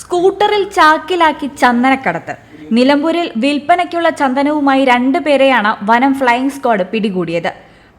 സ്കൂട്ടറിൽ ചാക്കിലാക്കി ചന്ദനക്കടത്ത്. നിലമ്പൂരിൽ വിൽപ്പനയ്ക്കുള്ള ചന്ദനവുമായി രണ്ടുപേരെയാണ് വനം ഫ്ലൈയിംഗ് സ്ക്വാഡ് പിടികൂടിയത്.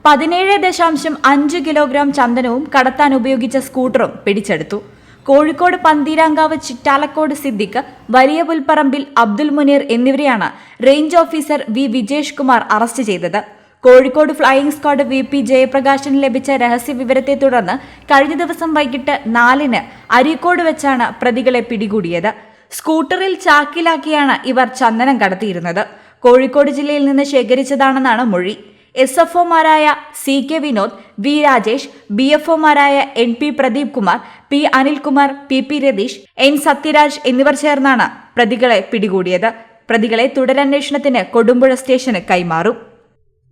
പതിനേഴ് ദശാംശം അഞ്ച് കിലോഗ്രാം ചന്ദനവും കടത്താൻ ഉപയോഗിച്ച സ്കൂട്ടറും പിടിച്ചെടുത്തു. കോഴിക്കോട് പന്തീരാങ്കാവ് ചിറ്റാലക്കോട് സിദ്ദിഖ് വലിയ പുൽപ്പറമ്പിൽ അബ്ദുൽ മുനീർ എന്നിവരെയാണ് range officer V Vijesh Kumar arrest ചെയ്തത്. Kozhikode flying squad V P ജയപ്രകാശിന് ലഭിച്ച രഹസ്യ വിവരത്തെ തുടർന്ന് കഴിഞ്ഞ ദിവസം വൈകിട്ട് നാലിന് അരീക്കോട് വെച്ചാണ് പ്രതികളെ പിടികൂടിയത്. സ്കൂട്ടറിൽ ചാക്കിലാക്കിയാണ് ഇവർ ചന്ദനം കടത്തിയിരുന്നത്. കോഴിക്കോട് ജില്ലയിൽ നിന്ന് ശേഖരിച്ചതാണെന്നാണ് മൊഴി. S F ഒമാരായ C K Vinod V Rajesh B F ഒമാരായ N P Pradeep Kumar P Anilkumar P P Ratheesh N Sathyaraj എന്നിവർ ചേർന്നാണ് പ്രതികളെ പിടികൂടിയത്. പ്രതികളെ തുടരന്വേഷണത്തിന് കൊടുമ്പുഴ സ്റ്റേഷന് കൈമാറും.